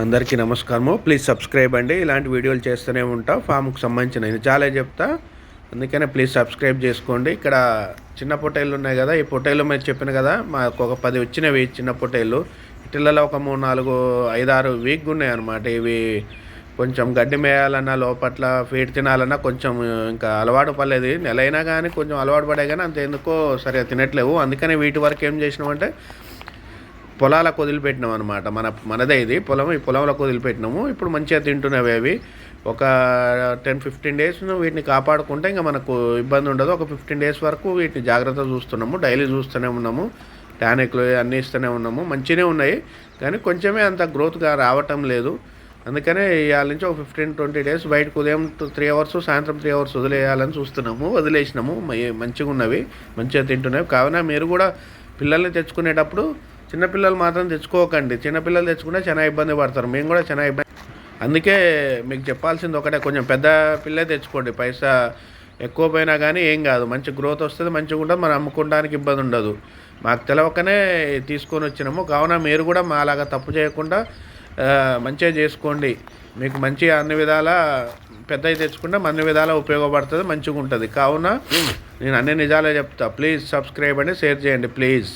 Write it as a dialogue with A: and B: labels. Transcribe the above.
A: అందరికీ నమస్కారము. Please subscribe అండి. ఇలాంటి వీడియోలు చేస్తూనే ఉంటా. ఫామ్కి సంబంధించిన చాలా చెప్తా. అందుకనే ప్లీజ్ సబ్స్క్రైబ్ చేసుకోండి. ఇక్కడ చిన్న పొట్టేళ్ళు ఉన్నాయి కదా. ఈ పొట్టేళ్ళు మీరు చెప్పిన కదా మాకు ఒక పది వచ్చినవి చిన్న పొట్టేళ్ళు ఇటిలలో ఒక మూడు నాలుగు ఐదారు వీక్గా ఉన్నాయి అనమాట ఇవి కొంచెం గడ్డి మేయాలన్నా లోపట్ల ఫీడ్ తినాలన్నా కొంచెం ఇంకా అలవాటు పడలేదు. నెల అయినా కానీ కొంచెం అలవాటు పడే కానీ అంత ఎందుకో సరిగా తినట్లేవు. అందుకనే వీటి వరకు ఏం చేసినామంటే పొలాలకు వదిలిపెట్టినాం అనమాట మన మనదే ఇది. పొలం ఈ పొలంలోకి వదిలిపెట్టినాము. ఇప్పుడు మంచిగా తింటున్నవి అవి. ఒక టెన్ ఫిఫ్టీన్ డేస్ వీటిని కాపాడుకుంటే ఇంకా మనకు ఇబ్బంది ఉండదు. ఒక ఫిఫ్టీన్ డేస్ వరకు వీటిని జాగ్రత్త చూస్తున్నాము. డైలీ చూస్తూనే ఉన్నాము. టానిక్లు అన్నీ ఇస్తూనే ఉన్నాము. మంచిగానే ఉన్నాయి. కానీ కొంచెమే అంత గ్రోత్గా రావటం లేదు. అందుకనే ఇవాళ నుంచి ఒక ఫిఫ్టీన్ ట్వంటీ డేస్ బయటకు ఉదయం త్రీ అవర్స్ సాయంత్రం త్రీ అవర్స్ వదిలేయాలని చూస్తున్నాము. వదిలేసినాము. మ- మంచిగా ఉన్నవి మంచిగా తింటున్నవి కావున మీరు కూడా పిల్లల్ని తెచ్చుకునేటప్పుడు చిన్నపిల్లలు మాత్రం తెచ్చుకోకండి. చిన్నపిల్లలు తెచ్చుకుంటే చాలా ఇబ్బంది పడతారు. మేము కూడా చాలా ఇబ్బంది అందుకే మీకు చెప్పాల్సింది ఒకటే కొంచెం పెద్ద పిల్లే తెచ్చుకోండి. పైసా ఎక్కువ పోయినా కానీ ఏం కాదు. మంచి గ్రోత్ వస్తుంది మంచిగా ఉంటుంది. మనం అమ్ముకోవడానికి ఇబ్బంది ఉండదు. మాకు తెలవకనే తీసుకొని వచ్చినాము. కావున మీరు కూడా మాలాగా తప్పు చేయకుండా మంచిగా చేసుకోండి. మీకు మంచిగా అన్ని విధాల పెద్దవి తెచ్చుకుంటే అన్ని విధాలా ఉపయోగపడుతుంది మంచిగా ఉంటుంది. కావున నేను అన్ని నిజాలే చెప్తా. ప్లీజ్ సబ్స్క్రైబ్ అండి షేర్ చేయండి. ప్లీజ్.